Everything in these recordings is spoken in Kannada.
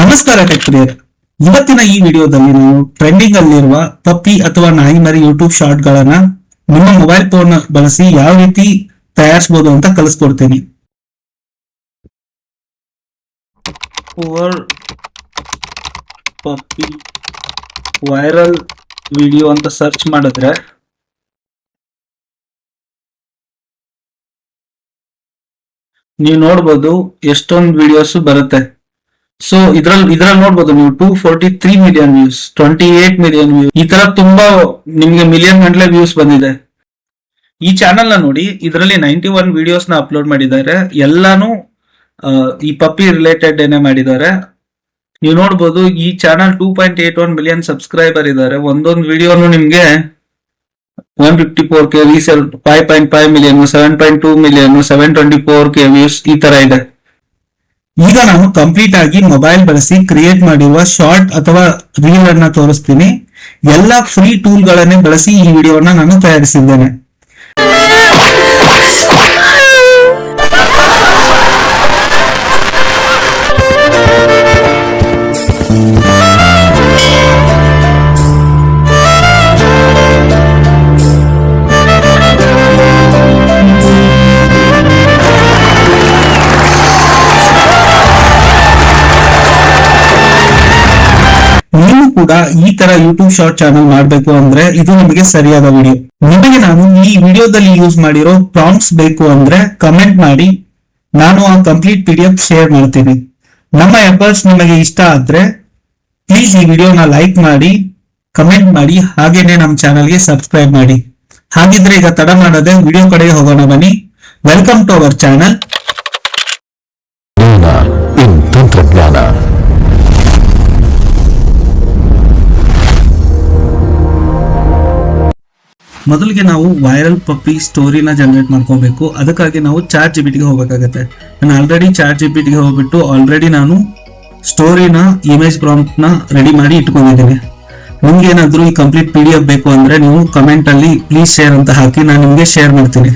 ನಮಸ್ಕಾರ ಟೆಕ್ ಇವತ್ತಿನ ಈ ವಿಡಿಯೋದಲ್ಲಿ ನಾವು ಟ್ರೆಂಡಿಂಗ್ ಅಲ್ಲಿರುವ ಪಪ್ಪಿ ಅಥವಾ ನಾಯಿ ಮರಿ ಯೂಟ್ಯೂಬ್ ಶಾರ್ಟ್ ಗಳನ್ನ ನಿಮ್ಮ ಮೊಬೈಲ್ ಫೋನ್ ಬಳಸಿ ಯಾವ ರೀತಿ ತಯಾರಿಸಬಹುದು ಅಂತ ಕಲಿಸ್ಕೊಡ್ತೀನಿ. ಪಪ್ಪಿ ವೈರಲ್ ವಿಡಿಯೋ ಅಂತ ಸರ್ಚ್ ಮಾಡಿದ್ರೆ ನೀವು ನೋಡ್ಬೋದು ಎಷ್ಟೊಂದು ವಿಡಿಯೋಸ್ ಬರುತ್ತೆ. ಸೊ ಇದ್ರಲ್ಲಿ ಇದ್ರಲ್ಲಿ ನೋಡ್ಬೋದು, ನೀವು two forty three million views twenty eight million views ಈ ತರ ತುಂಬಾ ನಿಮ್ಗೆ ಮಿಲಿಯನ್ ಗಂಟ್ಲೆ ವ್ಯೂಸ್ ಬಂದಿದೆ. ಈ ಚಾನೆಲ್ನ ನೋಡಿ, ಇದರಲ್ಲಿ ನೈಂಟಿ ಒನ್ ವಿಡಿಯೋಸ್ನ ಅಪ್ಲೋಡ್ ಮಾಡಿದ್ದಾರೆ. ಎಲ್ಲಾನು ಈ ಪಪ್ಪಿ ರಿಲೇಟೆಡ್ ಏನೇ ಮಾಡಿದ್ದಾರೆ. ನೀವು ನೋಡ್ಬೋದು, ಈ channel two point eight one million subscriber ಇದ್ದಾರೆ. ಒಂದೊಂದು ವಿಡಿಯೋನು ನಿಮ್ಗೆ one fifty four K views five point five million seven point two million seven twenty four K views ಈ ತರ ಇದೆ. ಈಗ ನಾನು ಕಂಪ್ಲೀಟ್ ಆಗಿ ಮೊಬೈಲ್ ಬಳಸಿ ಕ್ರಿಯೇಟ್ ಮಾಡಿರುವ ಶಾರ್ಟ್ ಅಥವಾ ರೀಲ್ ಅನ್ನ ತೋರಿಸ್ತೀನಿ. ಎಲ್ಲ ಫ್ರೀ ಟೂಲ್ ಗಳನ್ನೇ ಬಳಸಿ ಈ ವಿಡಿಯೋವನ್ನ ನಾನು ತಯಾರಿಸಿದ್ದೇನೆ. ಕೂಡ ಈ ತರ ಯೂಟ್ಯೂಬ್ ಶಾರ್ಟ್ ಚಾನಲ್ ಮಾಡಬೇಕು ಅಂದ್ರೆ ಇದು ನಿಮಗೆ ಸರಿಯಾದ ವಿಡಿಯೋ ನಿಮಗೆ ನಾನು ಈ ವಿಡಿಯೋದಲ್ಲಿ ಯೂಸ್ ಮಾಡಿರೋ ಪ್ರಾಂಪ್ಟ್ಸ್ ಬೇಕು ಅಂದ್ರೆ ಕಮೆಂಟ್ ಮಾಡಿ. ನಾನು ಆ ಕಂಪ್ಲೀಟ್ ಪಿ ಶೇರ್ ಮಾಡ್ತೀನಿ. ನಮ್ಮ ಎಫರ್ಟ್ಸ್ ನಿಮಗೆ ಇಷ್ಟ ಆದ್ರೆ ಪ್ಲೀಸ್ ಈ ವಿಡಿಯೋನ ಲೈಕ್ ಮಾಡಿ ಕಮೆಂಟ್ ಮಾಡಿ, ಹಾಗೇನೆ ನಮ್ಮ ಚಾನಲ್ಗೆ ಸಬ್ಸ್ಕ್ರೈಬ್ ಮಾಡಿ. ಹಾಗಿದ್ರೆ ಈಗ ತಡ ಮಾಡದೆ ವಿಡಿಯೋ ಕಡೆಗೆ ಹೋಗೋಣ ಬನ್ನಿ. ವೆಲ್ಕಮ್ ಟು ಅವರ್ ಚಾನಲ್ ಮೊದಲಿಗೆ ನಾವು ವೈರಲ್ ಪಪ್ಪಿ ಸ್ಟೋರಿನ ಜನರೇಟ್ ಮಾಡ್ಕೋಬೇಕು. ಅದಕ್ಕಾಗಿ ನಾವು ಚಾರ್ಟ್ ಟಿಗೆ ಹೋಗಬೇಕಾಗತ್ತೆ. ನಾನು ಆಲ್ರೆಡಿ ಚಾರ್ಟ್ ಟಿಗೆ ಹೋಗ್ಬಿಟ್ಟು ಆಲ್ರೆಡಿ ನಾನು ಸ್ಟೋರಿನ ಇಮೇಜ್ ಪ್ರಾಂಪ್ಟ್ನ ರೆಡಿ ಮಾಡಿ ಇಟ್ಕೊಂಡಿದ್ದೀನಿ. ನಿಮ್ಗೆ ಏನಾದರೂ ಈ ಕಂಪ್ಲೀಟ್ ಪಿ ಡಿ ಎಫ್ ಬೇಕು ಅಂದರೆ ನೀವು ಕಮೆಂಟಲ್ಲಿ ಪ್ಲೀಸ್ ಶೇರ್ ಅಂತ ಹಾಕಿ ನಾನು ನಿಮಗೆ ಶೇರ್ ಮಾಡ್ತೀನಿ.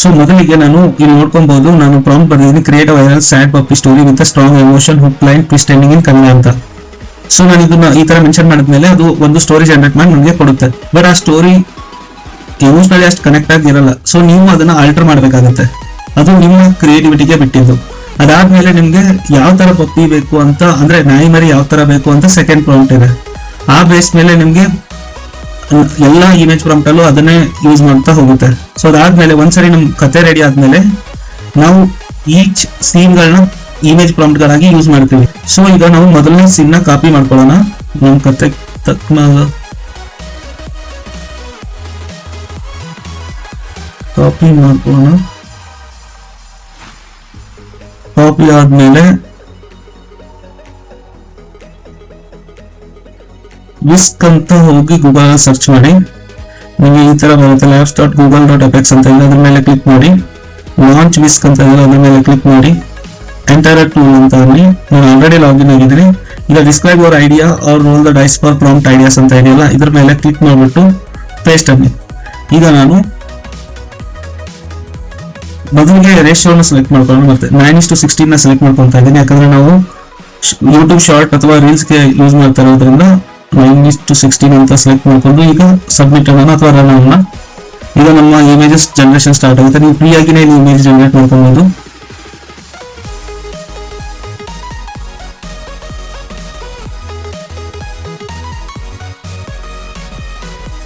ಸೊ ಮೊದಲಿಗೆ ನಾನು ಇಲ್ಲಿ ನೋಡ್ಕೊಬಹುದು ನಾನು prompt ಬರ್ದಿದ್ದೀನಿ create viral sad puppy story with strong emotion hook line please trending in Kannada ಅಂತ. ಸೊ ನಾನು ಇದನ್ನ ಈ ತರ ಮೆನ್ಷನ್ ಮಾಡಿದ್ಮೇಲೆ ಅದು ಒಂದು ಸ್ಟೋರಿ ಜನರೇಟ್ ಮಾಡಿ ನನಗೆ ಕೊಡುತ್ತೆ. ಬಟ್ ಆ ಸ್ಟೋರಿ ಎಮೋಷನಲಿ ಅಷ್ಟು ಕನೆಕ್ಟ್ ಆಗಿರಲ್ಲ ಸೊ ನೀವು ಅದನ್ನ ಆಲ್ಟರ್ ಮಾಡಬೇಕಾಗುತ್ತೆ. ಅದು ನಿಮ್ಮ ಕ್ರಿಯೇಟಿವಿಟಿಗೆ ಬಿಟ್ಟಿದ್ದು. ಅದಾದ್ಮೇಲೆ ನಿಮ್ಗೆ ಯಾವ ತರ ಪಪ್ಪಿ ಬೇಕು ಅಂತ, ಅಂದ್ರೆ ನಾಯಿ ಮರಿ ಯಾವ ತರ ಬೇಕು ಅಂತ ಸೆಕೆಂಡ್ ಪ್ರಾಂಪ್ಟ್ ಇದೆ. ಆ ಬೇಸ್ ಮೇಲೆ ನಿಮ್ಗೆ ಎಲ್ಲ ಇಮೇಜ್ ಪ್ರಾಂಪ್ಟ್ ಅಲ್ಲೂ ಅದನ್ನೇ ಯೂಸ್ ಮಾಡ್ತಾ ಹೋಗುತ್ತೆ. ಸೊ ಅದಾದ್ಮೇಲೆ ಒಂದ್ಸರಿ ನಮ್ ಕತೆ ರೆಡಿ ಆದ್ಮೇಲೆ ನಾವು ಈಚ್ ಸೀನ್ ಗಳನ್ನ ಇಮೇಜ್ ಪ್ರಾಂಪ್ಟ್ ಗಳಾಗಿ ಯೂಸ್ ಮಾಡ್ತೀವಿ. ಸೊ ಈಗ ನಾವು ಮೊದಲನೇ ಸೀನ್ನ ಕಾಪಿ ಮಾಡ್ಕೊಳ್ಳೋಣ. ನಮ್ ಕತೆ ತಕ್ಕ ಕಾಪಿ ಮಾಡ್ಕೋಣ ಕಾಪಿ ಆದ್ಮೇಲೆ ವಿಸ್ಕ್ ಅಂತ ಹೋಗಿ ಗೂಗಲ್ ಸರ್ಚ್ ಮಾಡಿ. ನಿಮಗೆ ಈ ತರ ಬರುತ್ತೆ labs dot Google dot FX ಅಂತ ಇದೆ ಅದ್ರ ಮೇಲೆ ಕ್ಲಿಕ್ ಮಾಡಿ. ಲಾಂಚ್ ವಿಸ್ಕ್ ಅಂತ ಇದೆ ಅದ್ರ ಮೇಲೆ ಕ್ಲಿಕ್ ಮಾಡಿ. ಎಂಟರ್ ಟೂಲ್ ಅಂತ ಅಲ್ಲಿ. ನಾನು ಆಲ್ರೆಡಿ ಲಾಗಿನ್ ಆಗಿದ್ದೀನಿ. ಈಗ describe our idea or roll the dice for prompt ideas ಅಂತ ಇದೆಯಲ್ಲ, ಇದ್ರ ಮೇಲೆ ಕ್ಲಿಕ್ ಮಾಡಿಬಿಟ್ಟು ಪೇಸ್ಟ್ ಅಲ್ಲಿ. ಈಗ ನಾನು ಮೊದಲಿಗೆ ರೇಷಿಯೋನ ಸೆಲೆಕ್ಟ್ ಮಾಡ್ಕೊಳ್ಳೋಣ ಮತ್ತೆ nine is to sixteen select ಮಾಡ್ಕೊಳ್ತಾ ಇದ್ದೀನಿ. ಯಾಕಂದ್ರೆ ನಾವು ಯೂಟ್ಯೂಬ್ ಶಾರ್ಟ್ ಅಥವಾ ರೀಲ್ಸ್ಗೆ ಯೂಸ್ ಮಾಡ್ತಾ ಇರೋದ್ರಿಂದ ನೈನ್ ಇಸ್ ಟು ಸಿಕ್ಸ್ಟೀನ್ ಅಂತ ಸೆಲೆಕ್ಟ್ ಮಾಡ್ಕೊಂಡು ಈಗ ಸಬ್ಮಿಟ್ ಅನ್ನೋಣ ಅಥವಾ ರನ್ ಅನ್ನೋಣ ಈಗ ನಮ್ಮ ಇಮೇಜಸ್ ಜನರೇಷನ್ ಸ್ಟಾರ್ಟ್ ಆಗುತ್ತೆ. ನೀವು ಫ್ರೀ ಆಗಿನೇ ನೀವು ಇಮೇಜ್ ಜನರೇಟ್ ಮಾಡ್ಕೊಬಹುದು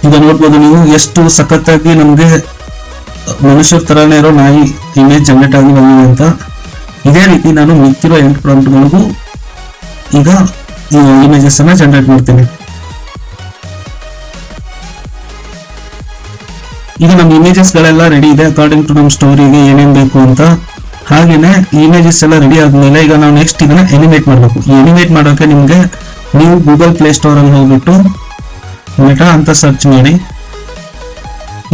ಈಗ ನೋಡ್ಬೋದು ನೀವು ಎಷ್ಟು ಸಖತ್ತಾಗಿ ನಮ್ಗೆ ಮನುಷ್ಯರ ಥರನೇ ಇರೋ ನಾಯಿ ಇಮೇಜ್ ಜನರೇಟ್ ಆಗಿ ಬಂದಿದೆ ಅಂತ ಇದೇ ರೀತಿ ನಾನು ಮಿಕ್ಕಿರೋ ಎಂಟು ಪ್ರಾಂಪ್ಟ್ಗಳಿಗೂ ಈಗ ಇಮೇಜಸ್ ಅನ್ನ ಜನರೇಟ್ ಮಾಡ್ತೀನಿ. ಈಗ ನಮ್ಮ ಇಮೇಜಸ್ ಗಳೆಲ್ಲ ರೆಡಿ ಇದೆ. ಅಕಾರ್ಡಿಂಗ್ ಟು ನಮ್ಮ ಸ್ಟೋರಿಗೆ ಏನೇನ್ ಬೇಕು ಅಂತ. ಹಾಗೇನೆ ಇಮೇಜಸ್ ಎಲ್ಲ ರೆಡಿ ಆದ್ಮೇಲೆ ಈಗ ನಾವು ನೆಕ್ಸ್ಟ್ ಇದನ್ನ ಎನಿಮೇಟ್ ಮಾಡಬೇಕು. ಎನಿಮೇಟ್ ಮಾಡೋಕೆ ನಿಮ್ಗೆ ನೀವು ಗೂಗಲ್ ಪ್ಲೇ ಸ್ಟೋರ್ ಅಲ್ಲಿ ಹೋಗ್ಬಿಟ್ಟು ಮೆಟಾ ಅಂತ ಸರ್ಚ್ ಮಾಡಿ.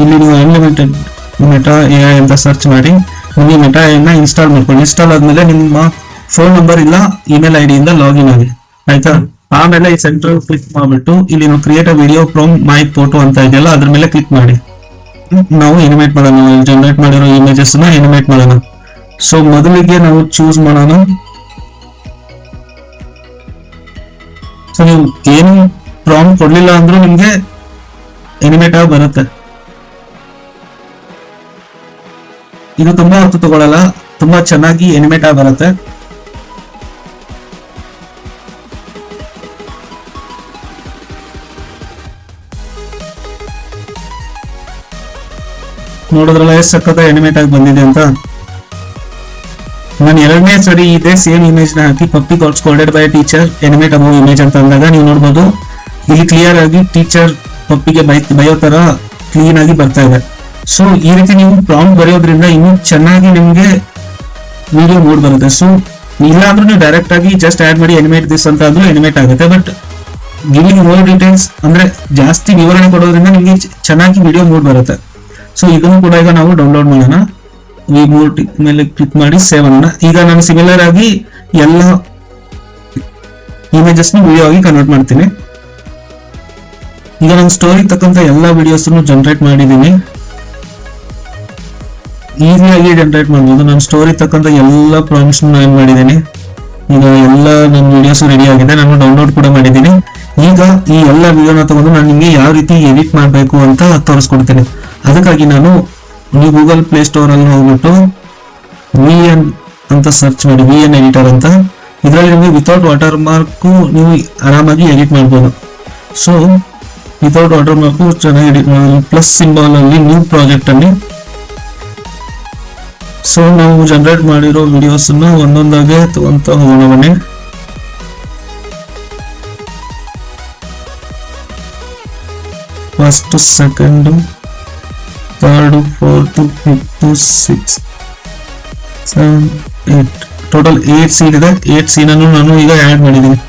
ಇಲ್ಲಿ ನೀವು ಅನ್ಲಿಮಿಟೆಡ್ ಮೆಟಾ ಎ ಐ ಅಂತ ಸರ್ಚ್ ಮಾಡಿ. ನಿಮಗೆ ಮೆಟಾ ಎನ್ನ ಇನ್ಸ್ಟಾಲ್ ಮಾಡ್ಕೊಳ್ಳಿ. ಇನ್ಸ್ಟಾಲ್ ಆದಮೇಲೆ ನಿಮ್ಮ ಫೋನ್ ನಂಬರ್ ಇಲ್ಲ ಇಮೇಲ್ ಐ ಇಂದ ಲಾಗಿನ್ ಆಗಿ. ಆಯ್ತಾ? ಆಮೇಲೆ ಈ ಸೆಂಟ್ರಲ್ ಕ್ಲಿಕ್ ಮಾಡಿಬಿಟ್ಟು ಇಲ್ಲಿ ನಾವು create a video from my photo ಅಂತ ಇದೆಯಲ್ಲ, ಅದ್ರ ಮೇಲೆ ಕ್ಲಿಕ್ ಮಾಡಿ. ನಾವು ಎನಿಮೇಟ್ ಮಾಡೋಣ ಜನರೇಟ್ ಮಾಡಿರೋ ಇಮೇಜಸ್ನ ಎನಿಮೇಟ್ ಮಾಡೋಣ. ಸೊ ಮೊದಲಿಗೆ ನಾವು ಚೂಸ್ ಮಾಡೋಣ. ಸೊ ನೀವು ಏನು ಪ್ರಾಮ್ ಕೊಡ್ಲಿಲ್ಲ ಅಂದ್ರೂ ನಿಮಗೆ ಎನಿಮೇಟ್ ಆಗಿ ಬರುತ್ತೆ. ಇದು ತುಂಬಾ ಹೊತ್ತು ತಗೊಳ್ಳಲ್ಲ ತುಂಬಾ ಚೆನ್ನಾಗಿ ಎನಿಮೇಟ್ ಆಗಿ ಬರುತ್ತೆ. ನೋಡಿದ್ರಲ್ಲ ಎಷ್ಟು ಎನಿಮೇಟ್ ಆಗಿ ಬಂದಿದೆ ಅಂತ. ನಾನು ಎರಡನೇ ಸರಿ ಇದೆ ಸೇಮ್ ಇಮೇಜ್ನ ಹಾಕಿ puppy got scolded by teacher animate above image ಅಂತ ಅಂದಾಗ ನೀವು ನೋಡ್ಬೋದು. ಇಲ್ಲಿ ಕ್ಲಿಯರ್ ಆಗಿ ಟೀಚರ್ ಪಪ್ಪಿಗೆ ಬೈ ಬೈಯೋ ತರ ಕ್ಲೀನ್ ಆಗಿ ಬರ್ತಾ ಇದೆ. ಸೊ ಈ ರೀತಿ ನೀವು ಪ್ರಾಂಪ್ಟ್ ಬರೆಯೋದ್ರಿಂದ ಇನ್ನೂ ಚೆನ್ನಾಗಿ ನಿಮಗೆ ವಿಡಿಯೋ ಮೂಡ್ ಬರುತ್ತೆ. ಸೊ ಇಲ್ಲ ಅಂದ್ರೂ ನೀವು ಡೈರೆಕ್ಟ್ ಆಗಿ ಜಸ್ಟ್ ಆಡ್ ಮಾಡಿ ಎನಿಮೇಟ್ ದಿಸ್ ಅಂತ ಅಂದ್ರೂ ಎನಿಮೇಟ್ ಆಗುತ್ತೆ. ಬಟ್ ಗಿವಿಂಗ್ ಮೋರ್ ಡೀಟೇಲ್ಸ್ ಅಂದ್ರೆ ಜಾಸ್ತಿ ವಿವರಣೆ ಕೊಡೋದ್ರಿಂದ ನಿಮಗೆ ಚೆನ್ನಾಗಿ ವಿಡಿಯೋ ಮೂಡ್ ಬರುತ್ತೆ. ಸೊ ಇದನ್ನು ಕೂಡ ಈಗ ನಾವು ಡೌನ್ಲೋಡ್ ಮಾಡೋಣ. ಮೂರು ಟಿಕ್ ಮೇಲೆ ಕ್ಲಿಕ್ ಮಾಡಿ ಸೇವ್ ಮಾಡೋಣ ಈಗ ನಾನು ಸಿಮಿಲರ್ ಆಗಿ ಎಲ್ಲ ಇಮೇಜಸ್ ವಿಡಿಯೋ ಆಗಿ ಕನ್ವರ್ಟ್ ಮಾಡ್ತೀನಿ. ಈಗ ನಾನು ಸ್ಟೋರಿ ತಕ್ಕಂತ ಎಲ್ಲ ವಿಡಿಯೋಸ್ ಜನರೇಟ್ ಮಾಡಿದ್ದೀನಿ. ಈಸಿಯಾಗಿ ಜನರೇಟ್ ಮಾಡ್ಬೋದು. ನಾನು ಸ್ಟೋರಿ ತಕ್ಕಂತ ಎಲ್ಲ ಪ್ರಾಮ್ಸ್ ನಾನು ಮಾಡಿದ್ದೀನಿ. ಈಗ ಎಲ್ಲ ನನ್ನ ವಿಡಿಯೋಸ್ ರೆಡಿ ಆಗಿದೆ. ನಾನು ಡೌನ್ಲೋಡ್ ಕೂಡ ಮಾಡಿದ್ದೀನಿ. ಈಗ ಈ ಎಲ್ಲ ವಿಡಿಯೋನ ತಗೊಂಡು ನಾನು ನಿಮಗೆ ಯಾವ ರೀತಿ ಎಡಿಟ್ ಮಾಡಬೇಕು ಅಂತ ತೋರಿಸ್ಕೊಡ್ತೀನಿ. ಅದಕ್ಕಾಗಿ ನಾನು ನೀವು ಗೂಗಲ್ ಪ್ಲೇ ಸ್ಟೋರ್ ಅಲ್ಲಿ ಹೋಗ್ಬಿಟ್ಟು ವಿ ಎನ್ ಅಂತ ಸರ್ಚ್ ಮಾಡಿ. ವಿ ಎನ್ ಎಡಿಟರ್ ಅಂತ. ಇದರಲ್ಲಿ ನಿಮಗೆ ವಿತೌಟ್ ವಾಟರ್ ಮಾರ್ಕು ನೀವು ಆರಾಮಾಗಿ ಎಡಿಟ್ ಮಾಡ್ಬೋದು. ಸೊ ವಿತೌಟ್ ವಾಟರ್ ಮಾರ್ಕು ಚೆನ್ನಾಗಿ ಎಡಿಟ್ ಮಾಡಿ. ಪ್ಲಸ್ ಸಿಂಬಲ್ ಅಲ್ಲಿ ನ್ಯೂ ಪ್ರಾಜೆಕ್ಟ್ ಅಲ್ಲಿ ಸೊ ನಾವು ಜನರೇಟ್ ಮಾಡಿರೋ ವಿಡಿಯೋಸ್ ಒಂದೊಂದಾಗೆ ತಗೊಂತ ಹೋಗೋಣ ಬನ್ನಿ. First second third fourth fifth six seven eight total eight scene ಇದೆ. ಏಟ್ ಅನ್ನು ನಾನು ಈಗ ಆ್ಯಡ್ ಮಾಡಿದ್ದೀನಿ.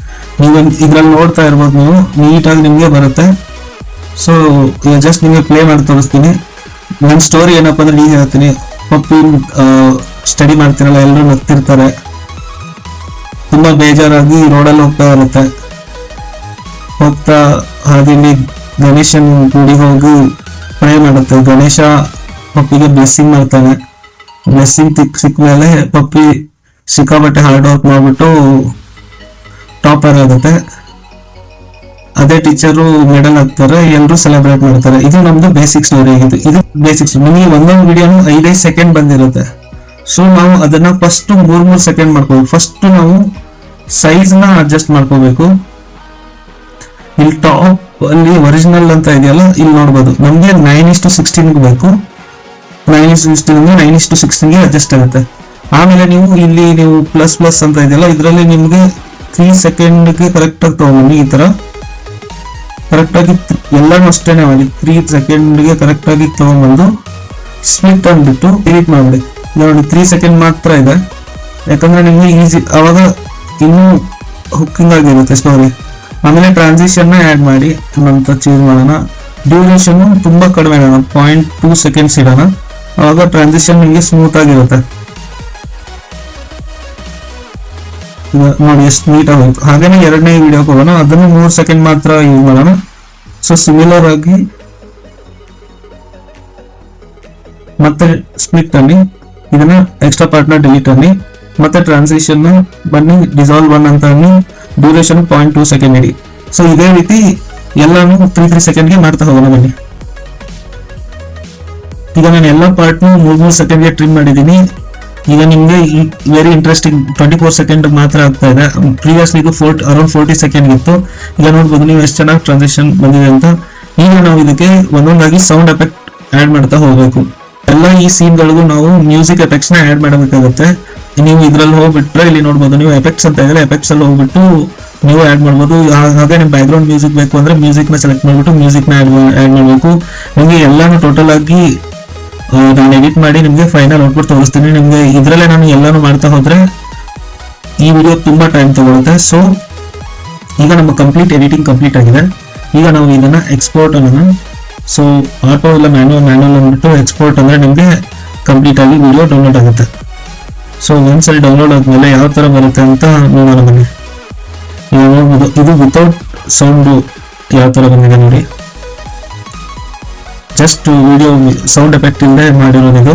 ನೀವು ಇದ್ರಲ್ಲಿ ನೋಡ್ತಾ ಇರ್ಬೋದು ನೀವು. ನೀಟಾಗಿ ನಿಮಗೆ ಬರುತ್ತೆ. ಸೊ ಜಸ್ಟ್ ನಿಮಗೆ ಪ್ಲೇ ಮಾಡಿ ತೋರಿಸ್ತೀನಿ. ನನ್ನ ಸ್ಟೋರಿ ಏನಪ್ಪ ಅಂದ್ರೆ ಈಗ ಹೇಳ್ತೀನಿ. ಪಪ್ಪಿ ಸ್ಟಡಿ ಮಾಡ್ತಿರಲ್ಲ ಎಲ್ಲರೂ ನಗ್ತಿರ್ತಾರೆ. ತುಂಬಾ ಬೇಜಾರಾಗಿ ರೋಡಲ್ಲಿ ಹೋಗ್ತಾ ಇರುತ್ತೆ. ಹೋಗ್ತಾ ಹಾದಿಲಿ ಗಣೇಶನ ಗುಡಿಗೆ ಹೋಗಿ ಪ್ರೇ ಮಾಡುತ್ತೆ. ಗಣೇಶ ಪಪ್ಪಿಗೆ ಬ್ಲೆಸ್ಸಿಂಗ್ ಮಾಡ್ತಾನೆ. ಬ್ಲೆಸ್ಸಿಂಗ್ ತಿಕ್ ಸಿಕ್ಕ ಮೇಲೆ ಪಪ್ಪಿ ಸಿಕ್ಕಾಪಟ್ಟೆ ಹಾರ್ಡ್ ವರ್ಕ್ ಮಾಡ್ಬಿಟ್ಟು ಟಾಪರ್ ಆಗುತ್ತೆ. ಅದೇ ಟೀಚರು ಮೆಡಲ್ ಹಾಕ್ತಾರೆ ಎಲ್ಲರೂ ಸೆಲೆಬ್ರೇಟ್ ಮಾಡ್ತಾರೆ. ಇದು ನಮ್ದು ಬೇಸಿಕ್ ಸ್ಟೋರಿ ಆಗಿದೆ ಇದು ಬೇಸಿಕ್ಸ್ ನಿಮಗೆ ಒಂದೊಂದು ವಿಡಿಯೋನು ಐದೈದು ಸೆಕೆಂಡ್ ಬಂದಿರುತ್ತೆ. ಸೊ ನಾವು ಅದನ್ನ ಫಸ್ಟ್ ಮೂರ್ ಮೂರ್ ಸೆಕೆಂಡ್ ಮಾಡ್ಕೋಬೇಕು. ಫಸ್ಟ್ ನಾವು ಸೈಜ್ನ ಅಡ್ಜಸ್ಟ್ ಮಾಡ್ಕೋಬೇಕು. ಇಲ್ಲಿ ಟಾಪ್ ಅಲ್ಲಿ ಒರಿಜಿನಲ್ ಅಂತ ಇದೆಯಲ್ಲ, ಇಲ್ಲಿ ನೋಡ್ಬೋದು. ನಮ್ಗೆ ನೈನ್ ಇಷ್ಟು ಸಿಕ್ಸ್ಟೀನ್ ಬೇಕು. ನೈನ್ ಇಷ್ಟು ಸಿಕ್ಸ್ಟೀನ್ ನೈನ್ ಇಷ್ಟು ಸಿಕ್ಸ್ಟೀನ್ಗೆ ಅಡ್ಜಸ್ಟ್ ಆಗುತ್ತೆ. ಆಮೇಲೆ ನೀವು ಇಲ್ಲಿ ನೀವು ಪ್ಲಸ್ ಪ್ಲಸ್ ಅಂತ ಇದೆಯಲ್ಲ, ಇದರಲ್ಲಿ ನಿಮ್ಗೆ ತ್ರೀ ಸೆಕೆಂಡ್ಗೆ ಕರೆಕ್ಟ್ ಆಗಿ ತಗೊಂಡ್ಬನ್ನಿ ಈ ತರ. ಕರೆಕ್ಟ್ ಆಗಿ ಎಲ್ಲಾನು ಅಷ್ಟೇನೆ ಮಾಡಿ ತ್ರೀ ಸೆಕೆಂಡ್ಗೆ ಕರೆಕ್ಟ್ ಆಗಿ ತಗೊಂಡ್ಬಂದು ಸ್ಪ್ಲಿಟ್ ಅಂದ್ಬಿಟ್ಟು ಡಿಲೀಟ್ ಈಗ ನೋಡಿ ತ್ರೀ ಸೆಕೆಂಡ್ ಮಾತ್ರ ಇದೆ. ಯಾಕಂದ್ರೆ ನಿಮ್ಗೆ ಈಸಿ ಅವಾಗ ಇನ್ನೂ ಹುಕ್ಕಿಂಗ್ ಆಗಿರುತ್ತೆ ಸ್ಟೋರಿ ಆಮೇಲೆ ಟ್ರಾನ್ಸಿಷನ್ ಆ್ಯಡ್ ಮಾಡಿ, ನಂತರ ಚೇಂಜ್ ಮಾಡೋಣ. ಡ್ಯೂರೇಷನ್ ತುಂಬ ಕಡಿಮೆ ಇಡೋಣ ಪಾಯಿಂಟ್ ಟೂ ಸೆಕೆಂಡ್ಸ್ ಇಡೋಣ. ಅವಾಗ ಟ್ರಾನ್ಸಿಷನ್ ನಿಮಗೆ ಸ್ಮೂತ್ ಆಗಿರುತ್ತೆ. ನೋಡಿ ಎಷ್ಟು ನೀಟಾಗಿ ಹೋಯ್ತು ಹಾಗೇನೆ ಎರಡನೇ ವಿಡಿಯೋ ಹೋಗೋಣ ಅದನ್ನು ಮೂರು ಸೆಕೆಂಡ್ ಮಾತ್ರ ಯೂಸ್ ಮಾಡೋಣ. ಸೊ ಸಿಮಿಲರ್ ಆಗಿ ಮತ್ತೆ ಸ್ಪ್ಲಿಟ್ ಅನ್ನಿ ಇದನ್ನ ಎಕ್ಸ್ಟ್ರಾ ಪಾರ್ಟ್ನ ಡಿಲೀಟ್ ಅನ್ನಿ ಮತ್ತೆ ಟ್ರಾನ್ಸಿಷನ್ ಬನ್ನಿ ಡಿಸಾಲ್ವ್ ಒನ್ ಅಂತ ಅನ್ನಿ ಡ್ಯೂರೇಷನ್ ಪಾಯಿಂಟ್ ಟೂ ಸೆಕೆಂಡ್ ಇಡಿ. ಸೊ ಇದೇ ರೀತಿ ಎಲ್ಲಾನು ತ್ರೀ ತ್ರೀ ಸೆಕೆಂಡ್ಗೆ ಮಾಡ್ತಾ ಹೋಗೋಣ ಬನ್ನಿ. ಈಗ ನಾನು ಎಲ್ಲ ಪಾರ್ಟ್ನು ಮೂರ್ ಮೂರು ಸೆಕೆಂಡ್ಗೆ ಟ್ರಿಮ್ ಮಾಡಿದ್ದೀನಿ. ಈಗ ನಿಮ್ಗೆ very interesting twenty four second ಮಾತ್ರ ಆಗ್ತಾ ಇದೆ. ಪ್ರೀವಿಯಸ್ಲಿ ಇದು ಫೋರ್ ಅರೌಂಡ್ ಫೋರ್ಟಿ ಸೆಕೆಂಡ್ ಇತ್ತು. ಈಗ ನೋಡ್ಬೋದು ನೀವು ಎಷ್ಟು ಚೆನ್ನಾಗಿ ಟ್ರಾನ್ಸಾಕ್ಷನ್ ಬಂದಿದೆ ಅಂತ. ಈಗ ನಾವು ಇದಕ್ಕೆ ಒಂದೊಂದಾಗಿ ಸೌಂಡ್ ಎಫೆಕ್ಟ್ ಆಡ್ ಮಾಡ್ತಾ ಹೋಗ್ಬೇಕು. ಎಲ್ಲ ಈ ಸೀನ್ಗಳಿಗೂ ನಾವು ಮ್ಯೂಸಿಕ್ ಎಫೆಕ್ಟ್ಸ್ ಆ್ಯಡ್ ಮಾಡಬೇಕಾಗುತ್ತೆ. ನೀವು ಇದ್ರಲ್ಲಿ ಹೋಗ್ಬಿಟ್ರೆ ಇಲ್ಲಿ ನೋಡ್ಬೋದು ನೀವು ಎಫೆಕ್ಟ್ಸ್ ಅಂತ ಇದ್ರೆ ಎಫೆಕ್ಟ್ಸ್ ಅಲ್ಲಿ ಹೋಗ್ಬಿಟ್ಟು ನೀವು ಆಡ್ ಮಾಡ್ಬೋದು. ಹಾಗೆ ನಿಮ್ಮ ಬ್ಯಾಕ್ ಗ್ರೌಂಡ್ ಮ್ಯೂಸಿಕ್ ಬೇಕು ಅಂದ್ರೆ ಮ್ಯೂಸಿಕ್ನ ಸೆಲೆಕ್ಟ್ ಮಾಡ್ಬಿಟ್ಟು ಮ್ಯೂಸಿಕ್ ಆ್ಯಡ್ ಆಡ್ ಮಾಡಬೇಕು. ನಿಮಗೆ ಎಲ್ಲಾನು ಟೋಟಲ್ ಆಗಿ ನಾನು ಎಡಿಟ್ ಮಾಡಿ ನಿಮಗೆ ಫೈನಲ್ ಔಟ್ಪುಟ್ ತೋರಿಸ್ತೀನಿ. ನಿಮಗೆ ಇದರಲ್ಲೇ ನಾನು ಎಲ್ಲಾನು ಮಾಡ್ತಾ ಹೋದರೆ ಈ ವಿಡಿಯೋ ತುಂಬಾ ಟೈಮ್ ತಗೊಳ್ಳುತ್ತೆ ಸೊ ಈಗ ನಮ್ಮ ಕಂಪ್ಲೀಟ್ ಎಡಿಟಿಂಗ್ ಕಂಪ್ಲೀಟ್ ಆಗಿದೆ. ಈಗ ನಾವು ಇದನ್ನ ಎಕ್ಸ್ಪೋರ್ಟ್ ಅನ್ನೋಣ. ಸೊ ಆಟೋ ಇಲ್ಲ ಮ್ಯಾನ್ಯಲ್ ಮ್ಯಾನ್ಯಲ್ ಅಂದ್ಬಿಟ್ಟು ಎಕ್ಸ್ಪೋರ್ಟ್ ಅಂದ್ರೆ ನಿಮಗೆ ಕಂಪ್ಲೀಟ್ ಆಗಿ ವಿಡಿಯೋ ಡೌನ್ಲೋಡ್ ಆಗುತ್ತೆ. ಸೊ ಒಂದ್ಸರಿ ಡೌನ್ಲೋಡ್ ಆದ್ಮೇಲೆ ಯಾವ ತರ ಬರುತ್ತೆ ಅಂತ ನೋಡೋಣ ಬನ್ನಿ. ಇದು ವಿತೌಟ್ ಸೌಂಡ್ ಯಾವ ಥರ ಬಂದಿದೆ ನೋಡಿ. ಜಸ್ಟ್ ವಿಡಿಯೋ ಸೌಂಡ್ ಎಫೆಕ್ಟ್ ಇಲ್ಲದೆ ಇದು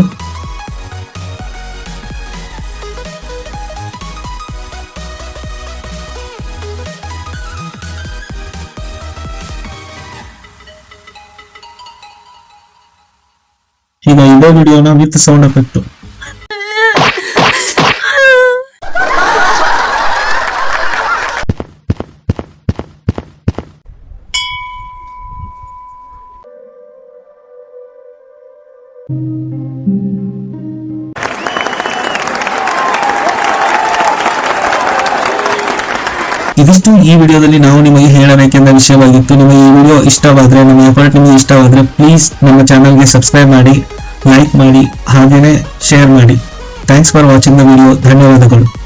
ಈಗ ಇದೇ ವಿಡಿಯೋನ ವಿತ್ ಸೌಂಡ್ ಎಫೆಕ್ಟು ಇದಿಷ್ಟು ಈ ವಿಡಿಯೋದಲ್ಲಿ ನಾವು ನಿಮಗೆ ಹೇಳಬೇಕೆಂದ ವಿಷಯವಾಗಿತ್ತು. ನಿಮಗೆ ಈ ವಿಡಿಯೋ ಇಷ್ಟವಾದರೆ, ನಮ್ಮ ಎಫರ್ಟ್ ನಿಮಗೆ ಇಷ್ಟವಾದರೆ ಪ್ಲೀಸ್ ನಮ್ಮ ಚಾನಲ್ಗೆ ಸಬ್ಸ್ಕ್ರೈಬ್ ಮಾಡಿ ಲೈಕ್ ಮಾಡಿ ಹಾಗೆಯೇ ಶೇರ್ ಮಾಡಿ. Thanks for watching the video ಧನ್ಯವಾದಗಳು.